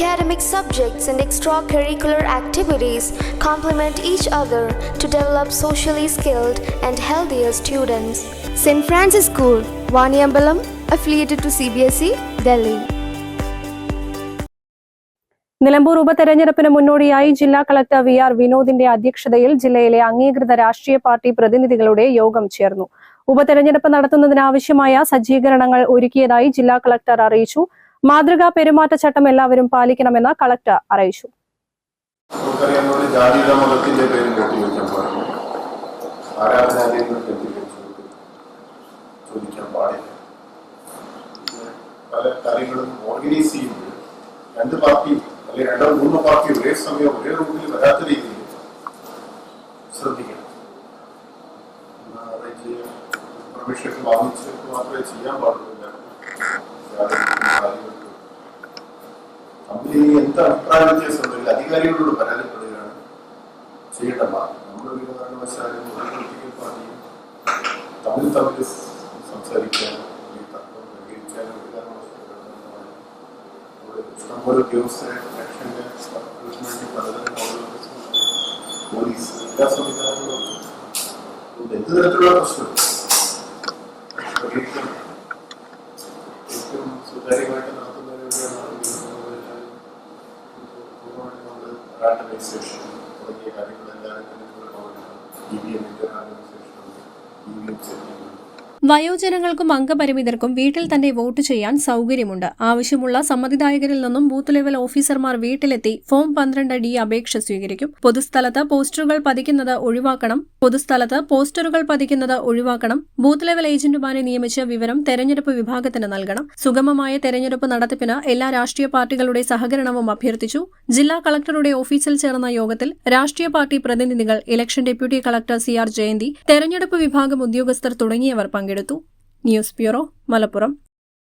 Academic subjects and extracurricular activities complement each other to develop socially skilled and healthier students. St. Francis School, Vaniambalam, affiliated to CBSE, Delhi. Nilambur ഉപതെരഞ്ഞെടുപ്പിന് മുന്നോടിയായി ജില്ലാ collector V R വിനോദിന്റെ അധ്യക്ഷതയിൽ ജില്ലയിലെ അംഗീകൃത രാഷ്ട്രീയ party പ്രതിനിധികളുടെ യോഗം ചേർന്നു ഉപതെരഞ്ഞെടുപ്പ് നടത്തുന്നതിനാവശ്യമായ സജ്ജീകരണങ്ങൾ ഒരുക്കിയതായി ജില്ലാ കളക്ടർ അറിയിച്ചു മാതൃകാ പെരുമാറ്റച്ചട്ടം എല്ലാവരും പാലിക്കണമെന്ന് കളക്ടർ അറിയിച്ചു. പോലെ ഓർഗനൈസ് രണ്ട് പാർട്ടി അല്ലെങ്കിൽ രണ്ടോ മൂന്നോ പാർട്ടി ഒരേ ഒരേ രീതിയിൽ ശ്രദ്ധിക്കണം. പെർമിഷൻ മാത്രമേ ചെയ്യാൻ പാടുള്ളൂ. കമ്പനി എന്ത് അഭിപ്രായ വ്യത്യാസം ഉണ്ടെങ്കിൽ അധികാരികളോട് പരാതിപ്പെടുകയാണ് ചെയ്യേണ്ട മാർഗം. നമ്മളൊരു കാരണവശാലും ഒരു പൊളിറ്റിക്കൽ പാർട്ടിയും തമ്മിൽ തമ്മിൽ സംസാരിക്കാനും ഈ തത്വം പരിഹരിക്കാനും ഒരു കാരണവശാലും ഇഷ്ടംപോലെ ഉദ്യോഗസ്ഥരെ ഇലക്ഷന്റെ വേണ്ടി പോലീസ് എല്ലാ സംവിധാനങ്ങളും ഉണ്ട്. എന്ത് തരത്തിലുള്ള പ്രശ്നം നമ്മൾ റാൻഡമൈസേഷൻ തുടങ്ങിയ കാര്യങ്ങളെല്ലാം ഇ വി എമ്മിന്റെ randomization E V M setting വയോജനങ്ങൾക്കും അംഗപരിമിതർക്കും വീട്ടിൽ തന്നെ വോട്ട് ചെയ്യാൻ സൗകര്യമുണ്ട്. ആവശ്യമുള്ള സമ്മതിദായകരിൽ നിന്നും ബൂത്ത് ലെവൽ ഓഫീസർമാർ വീട്ടിലെത്തി ഫോം പന്ത്രണ്ട് ഡി അപേക്ഷ സ്വീകരിക്കും. പൊതുസ്ഥലത്ത് പോസ്റ്ററുകൾ പതിക്കുന്നത് ഒഴിവാക്കണം. പൊതുസ്ഥലത്ത് പോസ്റ്ററുകൾ പതിക്കുന്നത് ഒഴിവാക്കണം. ബൂത്ത് ലെവൽ ഏജന്റുമാരെ നിയമിച്ച് വിവരം തെരഞ്ഞെടുപ്പ് വിഭാഗത്തിന് നൽകണം. സുഗമമായ തെരഞ്ഞെടുപ്പ് നടത്തിപ്പിന് എല്ലാ രാഷ്ട്രീയ പാർട്ടികളുടെ സഹകരണവും അഭ്യർത്ഥിച്ചു. ജില്ലാ കളക്ടറുടെ ഓഫീസിൽ ചേർന്ന യോഗത്തിൽ രാഷ്ട്രീയ പാർട്ടി പ്രതിനിധികൾ election deputy collector C R Jayanthi തെരഞ്ഞെടുപ്പ് വിഭാഗം ഉദ്യോഗസ്ഥർ തുടങ്ങിയവർ പങ്കെടുത്തു. News bureau Malappuram.